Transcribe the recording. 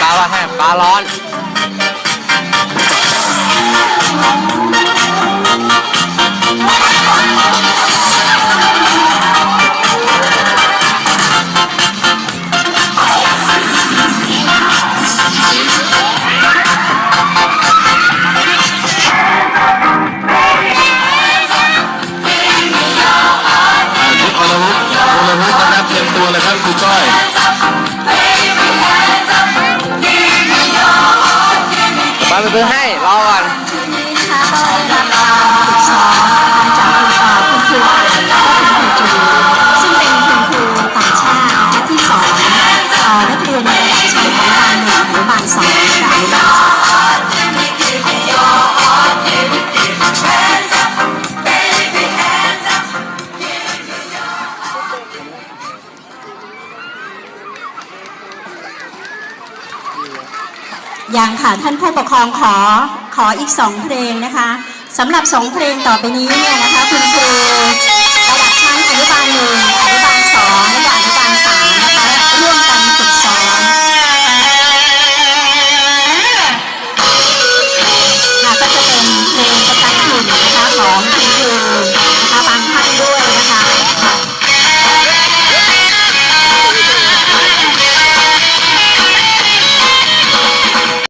ปลาว่าแห้ปลาร้อนตัวเลยครับคุณก้อย เพื่อให้รอก่อน ยังค่ะท่านผู้ปกครองขอขออีกสองเพลงนะคะสำหรับสองเพลงต่อไปนี้เนี่ยนะคะ คุณครูระดับชั้นอนุบาลหนึ่ง